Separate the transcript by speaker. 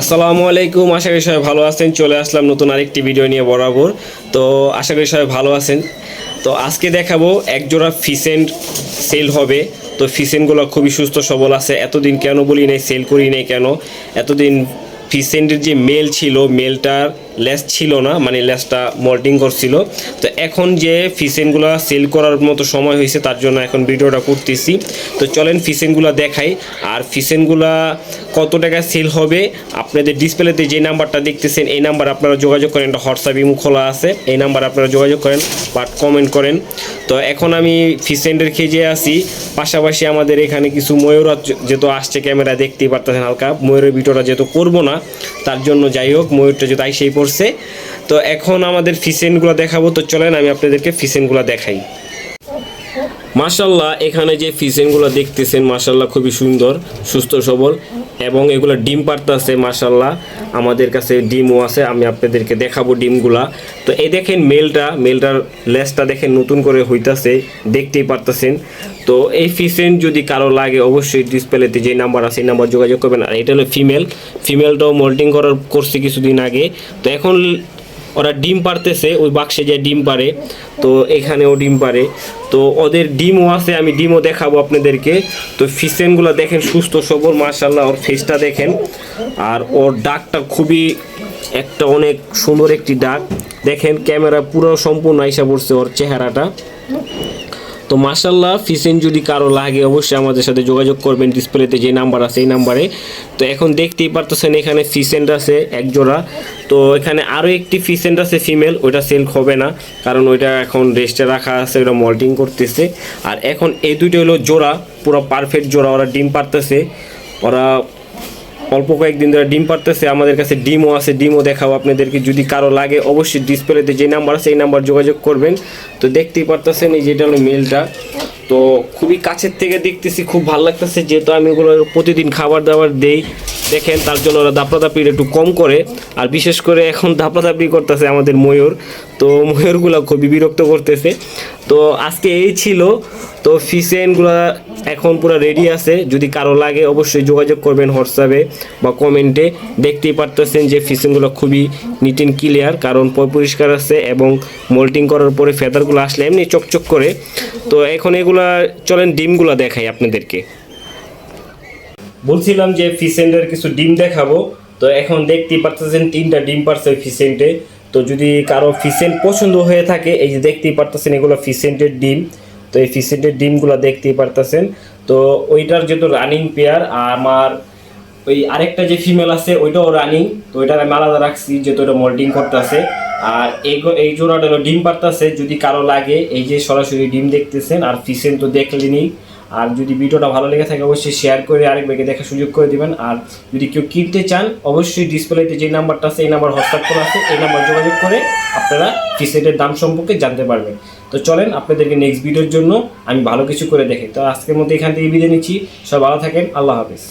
Speaker 1: আসসালামু আলাইকুম, আশা করি সবাই ভালো আছেন। চলে আসলাম নতুন আরেকটি ভিডিও নিয়ে বরাবর। তো আশা করি সবাই ভালো আছেন। তো আজকে দেখাবো একজোড়া ফিসেন্ট সেল হবে। তো ফিসেন্টগুলো খুবই সুস্থ সবল আছে। এতদিন কেন বলি নাই সেল করি নাই কেন? এতদিন ফিসেন্টের যে মেল ছিল মেলটার লেস ছিল না মানে লেসটা মল্টিং করছিল। তো এখন যে ফিসেনগুলো সেল করার মতো সময় হয়েছে, তার জন্য এখন ভিডিওটা করতেছি। তো চলেন ফিসেনগুলো দেখাই। আর ফিসেনগুলা কত টাকা সেল হবে? আপনাদের ডিসপ্লেতে যে নাম্বারটা দেখতেছেন, এই নাম্বার আপনারা যোগাযোগ করেন। এটা হোয়াটসঅ্যাপ ইমো খোলা আছে। এই নাম্বার আপনারা যোগাযোগ করেন বাট কমেন্ট করেন। তো এখন আমি ফিসেন্টের খেজে আসি পাশাপাশি আমাদের এখানে কিছু ময়ূর যেহেতু আসছে ক্যামেরা দেখতেই পারতেছেন হালকা। ময়ূরের ভিডিওটা যেহেতু করব না তার জন্য যাই হোক, ময়ূরটা যদি আইসেই পড়ছে তো এখন আমাদের ফিসেনগুলো দেখাবো। তো চলেন, আমি আপনাদেরকে ফিসেনগুলো দেখাই। মাশাল্লাহ এখানে যে ফিসেনগুলো দেখতেছেন মাশাল্লাহ খুবই সুন্দর, সুস্থ সবল, এবং এগুলো ডিম পারতেছে মাশাল্লাহ আমাদের কাছে ডিমও আছে, আমি আপনাদেরকে দেখাবো ডিমগুলা। তো এই দেখেন মেলটা, মেলটার লেসটা দেখেন নতুন করে হইতাছে, দেখতেই পারতেছেন। তো এই ফিসেন যদি কারও লাগে, অবশ্যই ডিসপ্লেতে যে নাম্বার আছে, এই নাম্বার যোগাযোগ করবেন। আর এটা হলো ফিমেল, ফিমেলটাও মোল্টিং করার করছে কিছুদিন আগে। তো এখন ওরা ডিম পারতেছে, ওই বাক্সে যে ডিম পারে, তো এখানেও ডিম পারে। তো ওদের ডিমও আছে, আমি ডিমও দেখাবো আপনাদেরকে। তো ফিসেনগুলো দেখেন সুস্থ সবর মার্শাল্লাহ ওর ফেসটা দেখেন। আর ওর ডাকটা খুবই একটা অনেক সুন্দর একটি ডাক। দেখেন, ক্যামেরা পুরো সম্পূর্ণ আইসা পড়ছে ওর চেহারাটা। তো মাসাল্লাহ ফিসেন যদি কারও লাগে, অবশ্যই আমাদের সাথে যোগাযোগ করবেন ডিসপ্লেতে যে নাম্বার আছে, এই নাম্বারে। তো এখন দেখতেই পারতেছেন, এখানে ফিসেন্ট আছে এক জোড়া। তো এখানে আরও একটি ফিসেন্ট আছে ফিমেল, ওইটা সেল হবে না, কারণ ওইটা এখন রেস্টে রাখা আছে ওটা মল্টিং করতেছে। আর এখন এই দুইটা হলো জোড়া, পুরো পারফেক্ট জোড়া, ওরা ডিম পারতেছে। ওরা অল্প কয়েকদিন ধরে ডিম পারতেছে আমাদের কাছে ডিমও আছে, ডিমও দেখাও আপনাদেরকে, যদি কারও লাগে অবশ্যই ডিসপ্লেতে যে নাম্বার আছে এই নাম্বার যোগাযোগ করবেন। তো দেখতেই পারতেছেন এই যেটা হলো মেলটা তো খুবই কাছের থেকে দেখতেছি, খুব ভালো লাগতেছে, যেহেতু আমি ওগুলো প্রতিদিন খাবার দাবার দেই। দেখেন, তার জন্য ওরা দাপড়াদাপির একটু কম করে। আর বিশেষ করে এখন দাপড়াদাপি করতেছে আমাদের ময়ূর। তো ময়ূরগুলো খুবই বিরক্ত করতেছে। তো আজকে এই ছিল। তো ফিসেনগুলো এখন পুরো রেডি আছে। যদি কারও লাগে, অবশ্যই যোগাযোগ করবেন হোয়াটসঅ্যাপে বা কমেন্টে দেখতেই পারতেছেন যে ফিসেনগুলো খুবই নিট অ্যান্ড ক্লিয়ার কারণ পরিষ্কার আছে এবং মোল্টিং করার পরে ফেদারগুলো আসলে এমনি চকচক করে। তো এখন এগুলা, চলেন ডিমগুলো দেখাই আপনাদেরকে। বলছিলাম যে ফিসেন্টের কিছু ডিম দেখাবো। তো এখন দেখতেই পারতেছেন তিনটা ডিম পারছে ফিসেন্টে তো যদি কারও ফিসেন্ট পছন্দ হয়ে থাকে, এই যে দেখতেই পারতেছেন এগুলো ফিসেন্টের ডিম। তো এই ফিসেন্টের ডিমগুলো দেখতেই পারতেছেন। তো ওইটার যেহেতু রানিং পেয়ার আমার ওই আরেকটা যে ফিমেল আছে, ওইটাও রানিং তো ওইটার আমি আলাদা রাখছি যে যেহেতু ওটা মোল্টিং করতেছে। আর এই এই জোড়াটা হলো ডিম পারতেছে যদি কারও লাগে, এই যে সরাসরি ডিম দেখতেছেন আর ফিসেন তো দেখলেনি আর যদি ভিডিওটা ভালো লেগে থাকে, অবশ্যই শেয়ার করে আরেকবারকে দেখার সুযোগ করে দিবেন। আর যদি কেউ কিনতে চান, অবশ্যই ডিসপ্লেতে যে নাম্বারটা আছে, এই নাম্বার হোয়াটসঅ্যাপ করা আছে, এই নাম্বার যোগাযোগ করে আপনারা ফিসেটের দাম সম্পর্কে জানতে পারবেন। তো চলেন আপনাদেরকে নেক্সট ভিডিওর জন্য আমি ভালো কিছু করে দেখি তো আজকের মধ্যে এখান থেকে বিদায় নিচ্ছি। সব ভালো থাকেন, আল্লাহ হাফিজ।